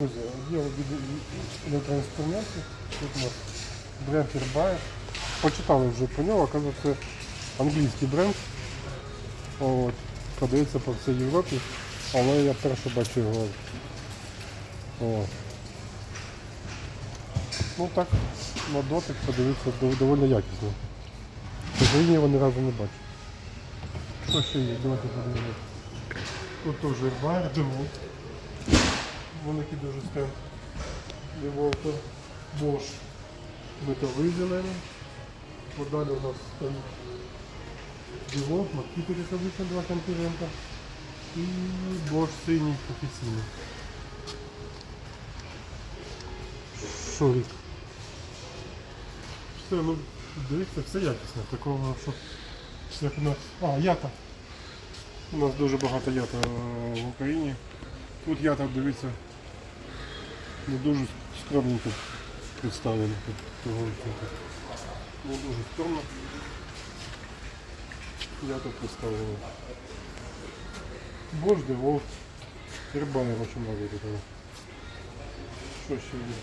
Друзі, є від електроінструментів. Тут у нас бренд Herbayer. Почитали вже про нього, оказується, англійський бренд. От, продається по всій Європі, але я вперше бачу його. О. Ну так, на дотик подивитися доволі якісно. В Україні його ні разу не бачу. Що ще є? Давайте подивимося. Тут теж Herbayer, диву. Великий дуже стенд. Деволта, Bosch металий зелений. Подалі у нас стенд Деволт, Маккіпері обычно два конкурента. І Bosch синій офіційний. Шурик. Все, ну дивіться, все якісно. Такого, що як у нас. А, ята. У нас дуже багато ята е, в Україні. Тут ята, дивіться, не дуже скромненько представлено. Тут Не дуже скромно. Я тут представлено. Боже, де волк. Рибани очень много тут. Що ще є?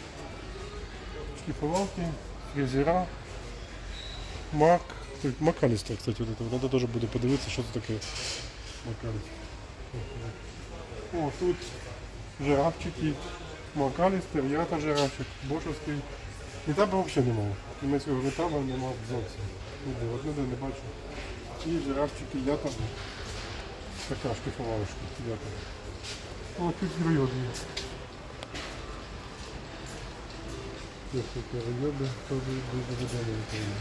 Шліфовалки, фрезера, Мак. Макалістер, кстати, вот это. Надо тоже буде подивитися, що це таке Макалістер. О, тут жирафчики, Макалістер, я та жирафчик, Бошовський. Метаба взагалі немає. Німецького метаба немає зовсім. Ніде, от ніде не бачу. І жирафчики, я там. Така шкіфовалочка, я там. О, тут район є. Такі райони, теж дуже відомі в Україні.